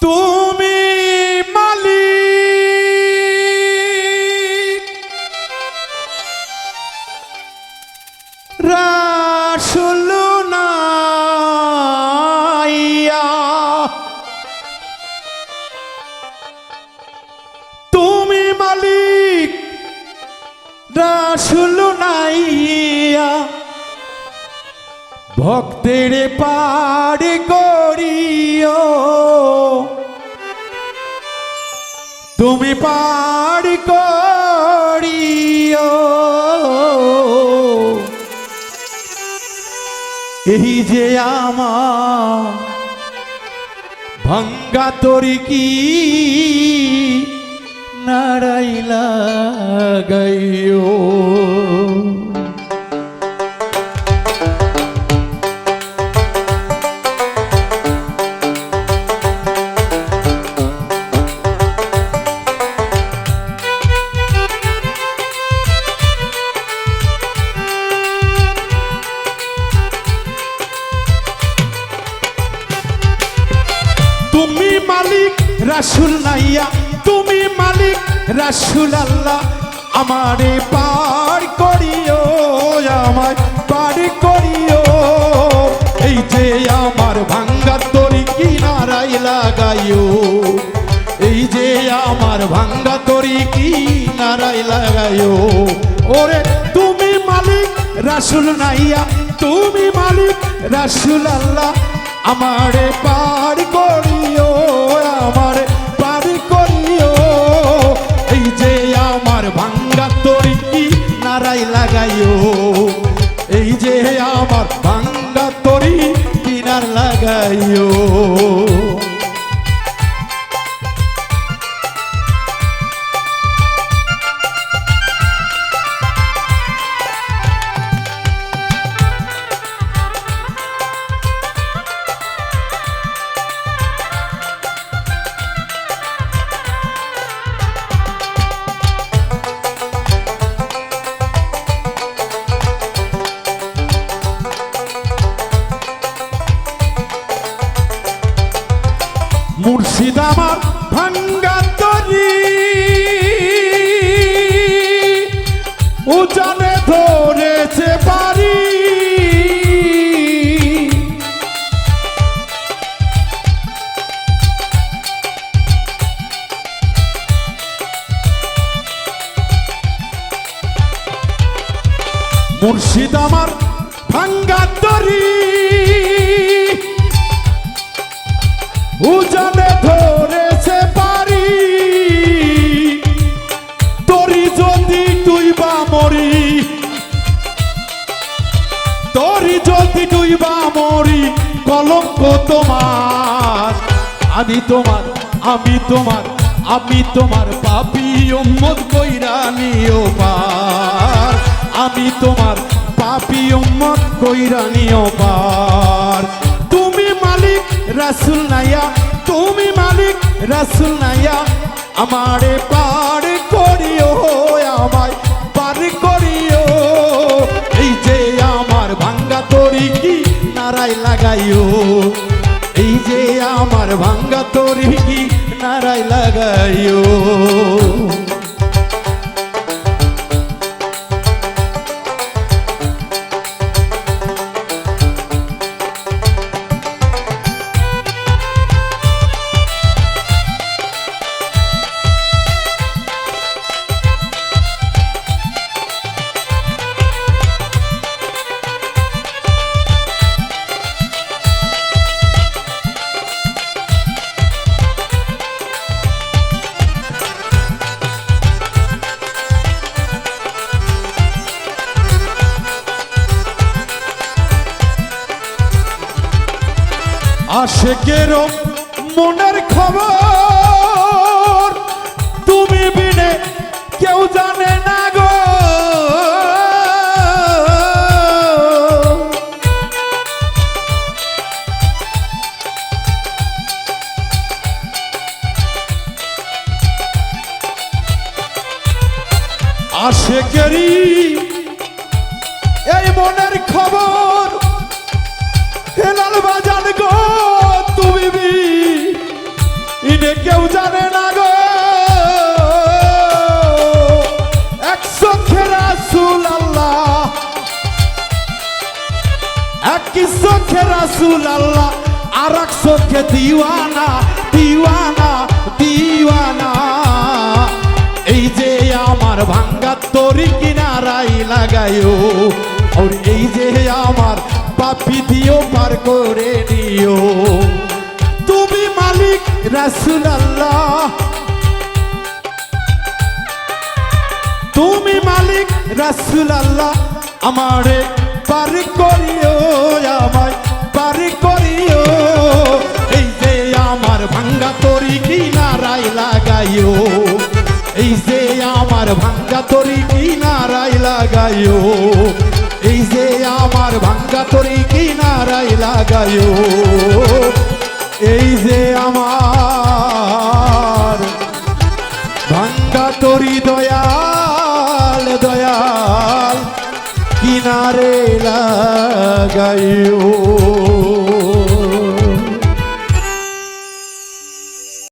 তুমি মালিক। রাসুল তুমি মালিক। রাসুল নাইয়া। ভক্তের পাড় করিও তুমি পাড় করিও। এই যে আমার ভাঙ্গা তরি কি নারাইলা। মালিক রাসুল নাইয়া, তুমি মালিক রাসুল আল্লাহ। আমারে পার করিও, আমায় পার করিও। এই যে আমার ভাঙ্গা তরি কিনারাই লাগাইও, এই যে আমার ভাঙ্গা তরি কিনারাই লাগাইও। ওরে তুমি মালিক রাসুল নাইয়া, তুমি মালিক রাসুল আল্লাহ। আমারে পার করিও। লাগাইও। মুর্শিদ আমার ভাঙ্গা তরি উজানে ধরেছে পারি তরি যদি তুই বা মরি, তরি যদি তুই বা মরি, কলঙ্ক তোমার। আমি তোমার আমি তোমার আমি তোমার পাপি উম্মত কইরা নিও পার আমি তোমার, পাপি উম্মত কইরা নিও পার তুমি মালিক রাসুল নাইয়া, তুমি মালিক রাসুল নাইয়া, আমারে পার করিও আমায়, পার করিও। এই যে আমার ভাঙ্গা তরি কি নারাই লাগাইও, এই যে আমার ভাঙ্গা তরি কি নারাই লাগাইও। আশেকেরও মনের খবর তুমি বিনে কেউ জানে না গো। আশেকেরই এই মনের খবর চোখে রাসুল আল্লাহ আর এক চোখে দিওয়ানা দিওয়ানা দিওয়ানা। এই যে আমার ভাঙ্গা তরি কিনারাই লাগায়ো, আর এই যে আমার পাপি দিও পার করে নিও। তুমি মালিক রাসুল আল্লাহ। তুমি মালিক রাসুল আল্লাহ। আমারে পার করিও এই যে আমার ভাঙ্গা তরি কিনারাই লাগায় এই যে আমার ভাঙ্গা তরি দয়াল দয়াল কিনারে লাগাইও।